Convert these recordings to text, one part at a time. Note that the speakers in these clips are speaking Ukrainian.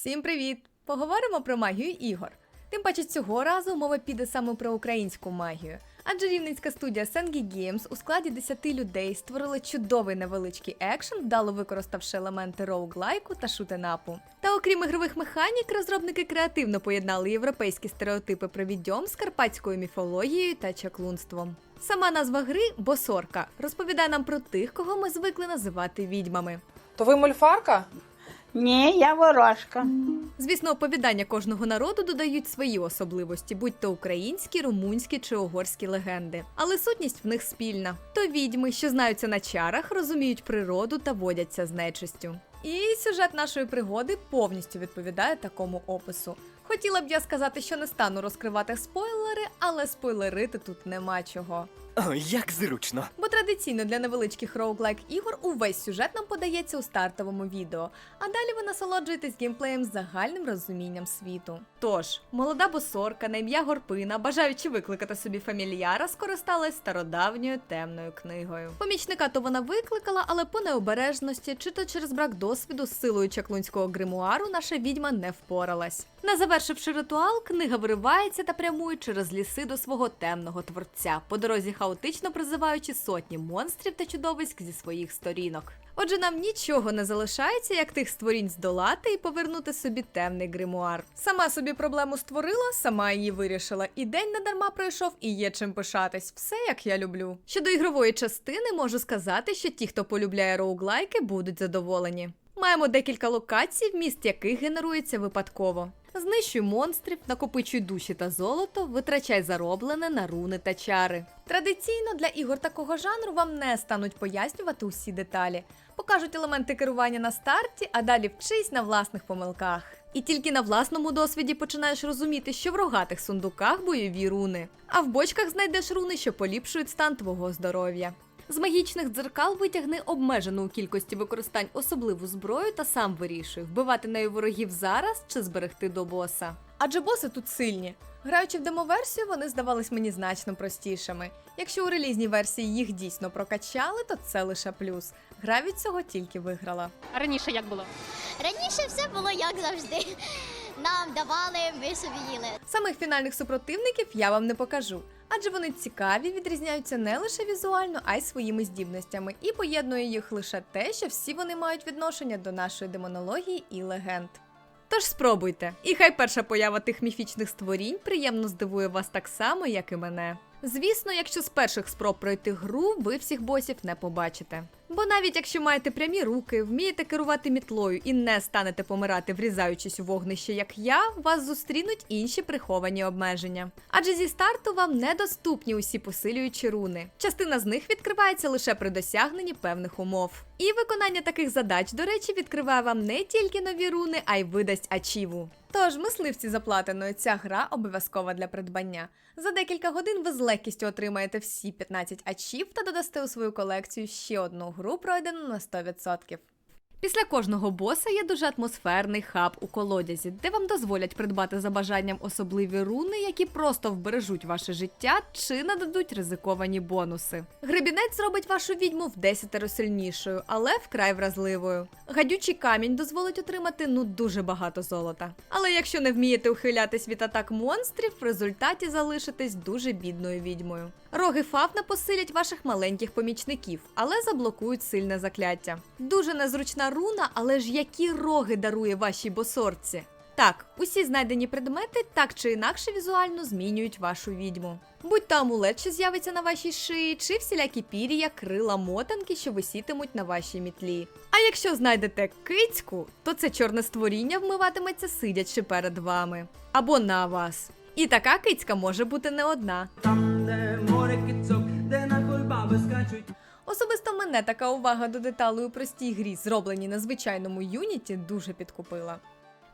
Всім привіт! Поговоримо про магію ігор. Тим паче цього разу мова піде саме про українську магію. Адже рівненська студія Sengi Games у складі 10 людей створила чудовий невеличкий екшен, вдало використавши елементи роуглайку та шутенапу. Та окрім ігрових механік, розробники креативно поєднали європейські стереотипи про відьом з карпатською міфологією та чаклунством. Сама назва гри Босорка розповідає нам про тих, кого ми звикли називати відьмами. То ви мольфарка? Ні, я ворожка. Звісно, оповідання кожного народу додають свої особливості, будь то українські, румунські чи угорські легенди. Але сутність в них спільна. То відьми, що знаються на чарах, розуміють природу та водяться з нечистю. І сюжет нашої пригоди повністю відповідає такому опису. Хотіла б я сказати, що не стану розкривати спойлери, але спойлерити тут нема чого. О, як зручно. Бо традиційно для невеличких роуглайк ігор увесь сюжет нам подається у стартовому відео, а далі ви насолоджуєтесь геймплеєм з загальним розумінням світу. Тож, молода босорка на ім'я Горпина, бажаючи викликати собі фамільяра, скористалась стародавньою темною книгою. Помічника то вона викликала, але по необережності, чи то через брак досвіду з силою чаклунського гримуару, наша відьма не впоралась. Не завершивши ритуал, книга виривається та прямує через ліси до свого темного творця, по дорозі хаотично призиваючи сотні монстрів та чудовиськ зі своїх сторінок. Отже, нам нічого не залишається, як тих створінь здолати і повернути собі темний гримуар. Сама собі проблему створила, сама її вирішила. І день недарма пройшов, і є чим пишатись. Все як я люблю. Щодо ігрової частини, можу сказати, що ті, хто полюбляє роуглайки, будуть задоволені. Маємо декілька локацій, вміст яких генерується випадково. Знищуй монстрів, накопичуй душі та золото, витрачай зароблене на руни та чари. Традиційно для ігор такого жанру вам не стануть пояснювати усі деталі. Покажуть елементи керування на старті, а далі вчись на власних помилках. І тільки на власному досвіді починаєш розуміти, що в рогатих сундуках бойові руни, а в бочках знайдеш руни, що поліпшують стан твого здоров'я. З магічних дзеркал витягни обмежену у кількості використань особливу зброю та сам вирішуй, вбивати нею ворогів зараз чи зберегти до боса. Адже боси тут сильні. Граючи в демоверсію, вони здавались мені значно простішими. Якщо у релізній версії їх дійсно прокачали, то це лише плюс. Гра від цього тільки виграла. А раніше як було? Раніше все було як завжди. Нам давали, ми собі їли. Самих фінальних супротивників я вам не покажу, адже вони цікаві, відрізняються не лише візуально, а й своїми здібностями, і поєднує їх лише те, що всі вони мають відношення до нашої демонології і легенд. Тож спробуйте, і хай перша поява тих міфічних створінь приємно здивує вас так само, як і мене. Звісно, якщо з перших спроб пройти гру, ви всіх босів не побачите. Бо навіть якщо маєте прямі руки, вмієте керувати мітлою і не станете помирати, врізаючись у вогнище, як я, вас зустрінуть інші приховані обмеження. Адже зі старту вам недоступні усі посилюючі руни. Частина з них відкривається лише при досягненні певних умов. І виконання таких задач, до речі, відкриває вам не тільки нові руни, а й видасть ачіву. Тож, мисливці заплатеною, ця гра обов'язкова для придбання. За декілька годин ви з легкістю отримаєте всі 15 ачів та додасте у свою колекцію ще одну гру, пройдену на 100%. Після кожного боса є дуже атмосферний хаб у колодязі, де вам дозволять придбати за бажанням особливі руни, які просто вбережуть ваше життя чи нададуть ризиковані бонуси. Гребінець зробить вашу відьму в десятеро сильнішою, але вкрай вразливою. Гадючий камінь дозволить отримати ну дуже багато золота. Але якщо не вмієте ухилятись від атак монстрів, в результаті залишитесь дуже бідною відьмою. Роги Фавна посилять ваших маленьких помічників, але заблокують сильне закляття. Дуже незручна руна, але ж які роги дарує вашій босорці? Так, усі знайдені предмети так чи інакше візуально змінюють вашу відьму. Будь то амулет, що з'явиться на вашій шиї, чи всілякі пір'я, крила, мотанки, що висітимуть на вашій мітлі. А якщо знайдете кицьку, то це чорне створіння вмиватиметься сидячи перед вами або на вас. І така кицька може бути не одна. Там, де море де на кульбаби скачуть. Особисто мене така увага до деталей у простій грі, зробленій на звичайному юніті, дуже підкупила.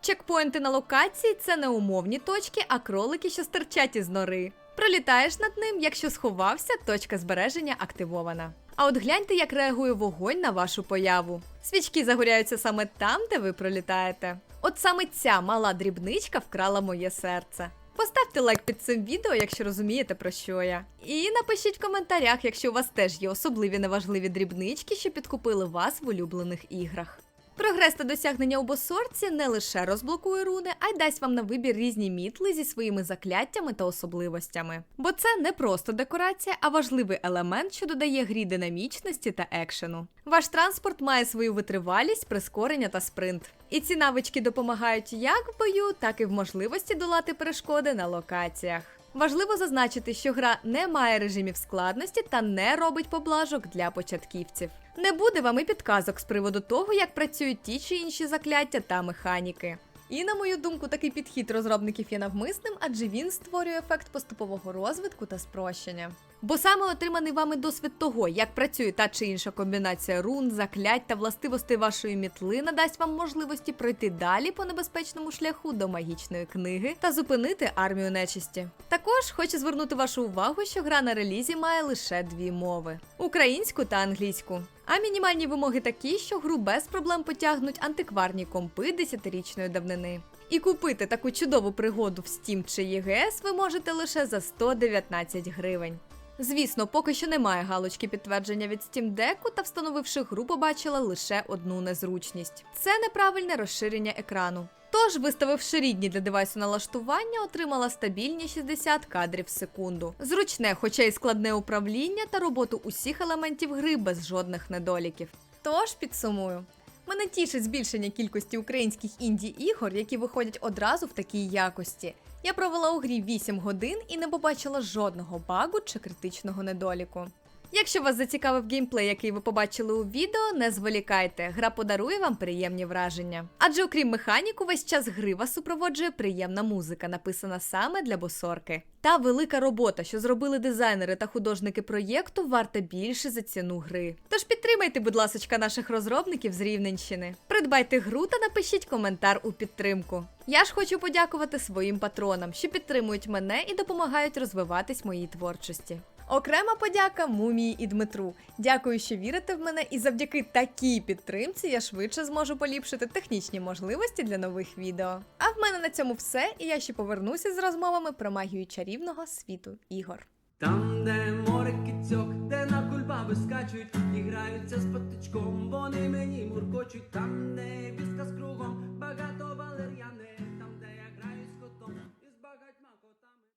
Чекпоінти на локації це не умовні точки, а кролики, що стирчать із нори. Пролітаєш над ним, якщо сховався, точка збереження активована. А от гляньте, як реагує вогонь на вашу появу. Свічки загоряються саме там, де ви пролітаєте. От саме ця мала дрібничка вкрала моє серце. Поставте лайк під цим відео, якщо розумієте про що я. І напишіть в коментарях, якщо у вас теж є особливі неважливі дрібнички, що підкупили вас в улюблених іграх. Прогрес та досягнення у босорці не лише розблокує руни, а й дасть вам на вибір різні мітли зі своїми закляттями та особливостями. Бо це не просто декорація, а важливий елемент, що додає грі динамічності та екшену. Ваш транспорт має свою витривалість, прискорення та спринт. І ці навички допомагають як в бою, так і в можливості долати перешкоди на локаціях. Важливо зазначити, що гра не має режимів складності та не робить поблажок для початківців. Не буде вам і підказок з приводу того, як працюють ті чи інші закляття та механіки. І на мою думку, такий підхід розробників є навмисним, адже він створює ефект поступового розвитку та спрощення. Бо саме отриманий вами досвід того, як працює та чи інша комбінація рун, заклять та властивостей вашої мітли, надасть вам можливості пройти далі по небезпечному шляху до магічної книги та зупинити армію нечисті. Також хочу звернути вашу увагу, що гра на релізі має лише дві мови: українську та англійську. А мінімальні вимоги такі, що гру без проблем потягнуть антикварні компи десятирічної давнини. І купити таку чудову пригоду в Steam чи ЄГС ви можете лише за 119 гривень. Звісно, поки що немає галочки підтвердження від Steam Deck, та встановивши гру, побачила лише одну незручність: це неправильне розширення екрану. Тож, виставивши рідні для девайсу налаштування, отримала стабільні 60 кадрів в секунду. Зручне, хоча й складне управління та роботу усіх елементів гри без жодних недоліків. Тож підсумую. Мене тішить збільшення кількості українських інді-ігор, які виходять одразу в такій якості. Я провела у грі 8 годин і не побачила жодного багу чи критичного недоліку. Якщо вас зацікавив геймплей, який ви побачили у відео, не зволікайте, гра подарує вам приємні враження. Адже окрім механіку, весь час гри вас супроводжує приємна музика, написана саме для босорки. Та велика робота, що зробили дизайнери та художники проєкту, варта більше за ціну гри. Тож підтримайте, будь ласка, наших розробників з Рівненщини. Придбайте гру та напишіть коментар у підтримку. Я ж хочу подякувати своїм патронам, що підтримують мене і допомагають розвиватись моїй творчості. Окрема подяка Мумії і Дмитру. Дякую, що вірите в мене, і завдяки такій підтримці я швидше зможу поліпшити технічні можливості для нових відео. А в мене на цьому все, і я ще повернуся з розмовами про магію чарівного світу ігор. Там, де море кіцьок, де на кульбаби скачуть, і граються з патичком, вони мені муркочуть, там, де візка з кругом, багато валер'яни.